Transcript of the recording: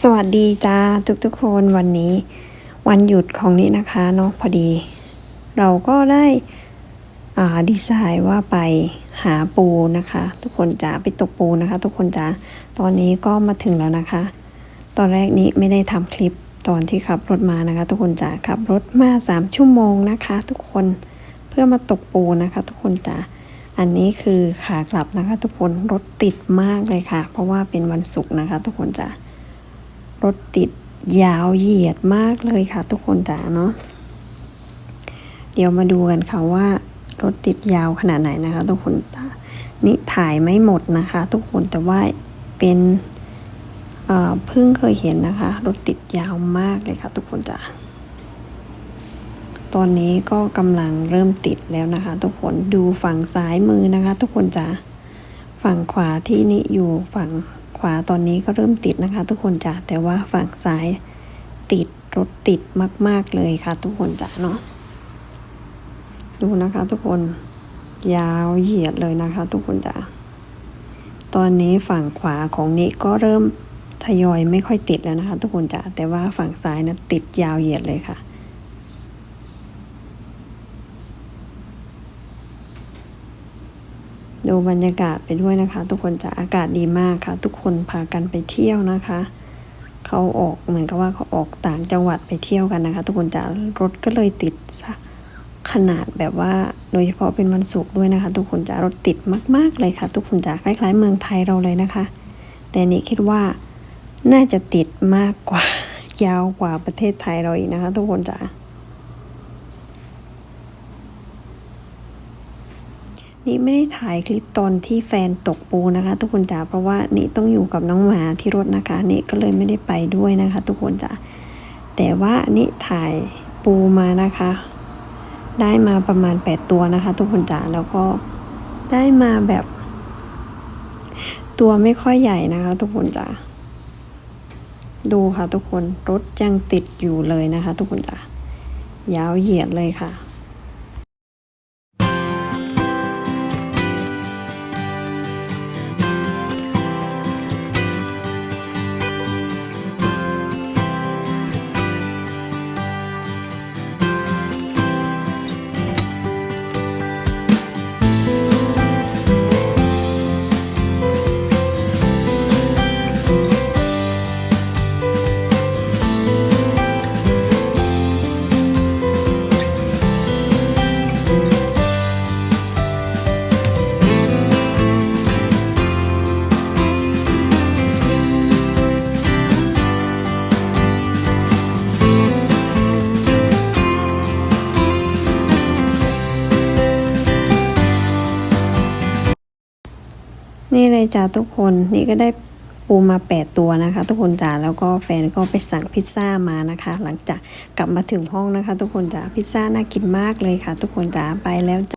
สวัสดีจ้าทุกๆคนวันนี้วันหยุดของนี้นะคะเนาะพอดี เราก็ได้อ่าดีไซน์ว่าไปหาปูนะคะ ทุกคนจ๋าไปตกปูนะคะ ทุกคนจ๋าตอนนี้ก็มาถึงแล้วนะคะ ตอนแรกนี้ไม่ได้ทำคลิปตอนที่ขับรถมานะคะ ทุกคนจ๋าขับรถมาสามชั่วโมงนะคะ ทุกคนเพื่อมาตกปูนะคะ ทุกคนจ๋าอันนี้คือขากลับนะคะ ทุกคนรถติดมากเลยค่ะ เพราะว่าเป็นวันศุกร์นะคะ ทุกคนจ๋า รถติดยาวเหยียดมากเลยค่ะ ทุกคนจ๋าเนาะเดี๋ยวมาดูกันค่ะว่ารถติดยาวขนาดไหนนะคะ ทุกคนจ๋านี่ถ่ายไม่หมดนะคะ ทุกคนแต่ว่าเป็นเพิ่งเคยเห็นนะคะ รถติดยาวมากเลยค่ะ ทุกคนจ๋าตอนนี้ก็กำลังเริ่มติดแล้วนะคะ ทุกคนดูฝั่งซ้ายมือนะคะ ทุกคนจ๋าฝั่งขวาที่นี่อยู่ฝั่ง ขวาตอนนี้ก็เริ่มติดนะคะ ทุกคนจ๋าแต่ว่าฝั่งซ้ายติดรถติดมาก ๆเลยค่ะ ทุกคนจ๋าเนาะดูนะคะ ทุกคนยาวเหยียดเลยนะคะ ทุกคนจ๋าตอนนี้ฝั่งขวาของนี้ก็เริ่มทยอยไม่ค่อยติดแล้วนะคะ ทุกคนจ๋าแต่ว่าฝั่งซ้ายนะติดยาวเหยียดเลยค่ะ ดูบรรยากาศไปด้วยนะคะ ทุกคนจะอากาศดีมากค่ะ ทุกคนพากันไปเที่ยวนะคะ เขาออกเหมือนกับว่าเขาออกต่างจังหวัดไปเที่ยวกันนะคะ ทุกคนจะรถก็เลยติดสักขนาดแบบว่าโดยเฉพาะเป็นวันศุกร์ด้วยนะคะ ทุกคนจะรถติดมาก ๆ เลยค่ะ ทุกคนจะคล้าย ๆ เมืองไทยเราเลยนะคะ แต่นี่คิดว่าน่าจะติดมากกว่ายาวกว่าประเทศไทยเราอีกนะคะ ทุกคนจะ นี่ไม่ได้ถ่ายคลิปตอนที่แฟนตกปูนะคะ ทุกคนจ๋าเพราะว่านี่ต้องอยู่กับน้องหมาที่รถนะคะนี่ก็เลยไม่ได้ไปด้วยนะคะ ทุกคนจ๋าแต่ว่านี่ถ่ายปูมานะคะ ได้มาประมาณ 8 ตัวนะคะ ทุกคนจ๋าแล้วก็ได้มาแบบ ตัวไม่ค่อยใหญ่นะคะ ทุกคนจ๋าดูค่ะ ทุกคนรถยังติดอยู่เลยนะคะ ทุกคนจ๋ายาวเหยียดเลยค่ะ นี่เลยจ้าทุกคนนี่ก็ได้ปูมา 8 ตัวนะคะ ทุกคนจ๋าแล้วก็แฟนก็ไปสั่งพิซซ่ามานะคะ หลังจากกลับมาถึงห้องนะคะ ทุกคนจ๋าพิซซ่าน่ากินมากเลยค่ะ ทุกคนจ๋าไปแล้วจ้า